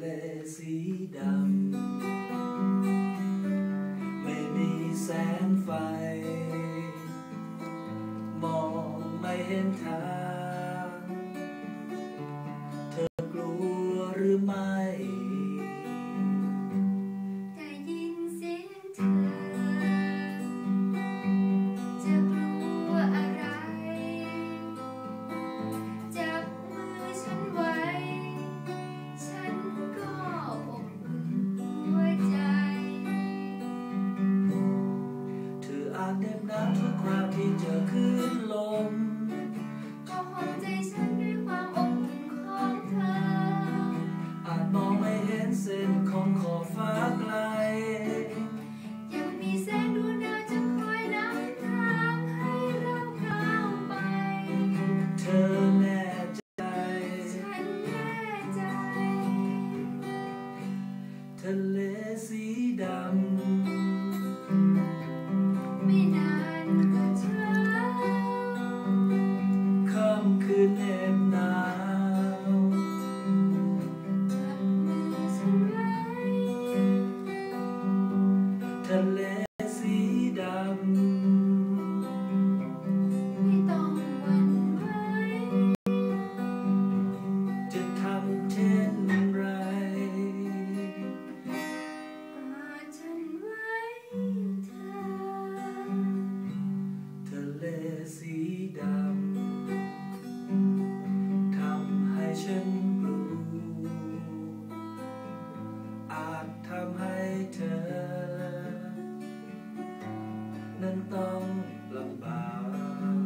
แลสีดำ ไม่มีแสงไฟ มองไม่เห็นทาง เส้นของขอบฟ้าไกล ยังมีแสงดวงดาวจะคอยนำทางให้เราข้าวไป เธอแน่ใจ ฉันแน่ใจ ทะเลสีดำ nên ต้องลำบาก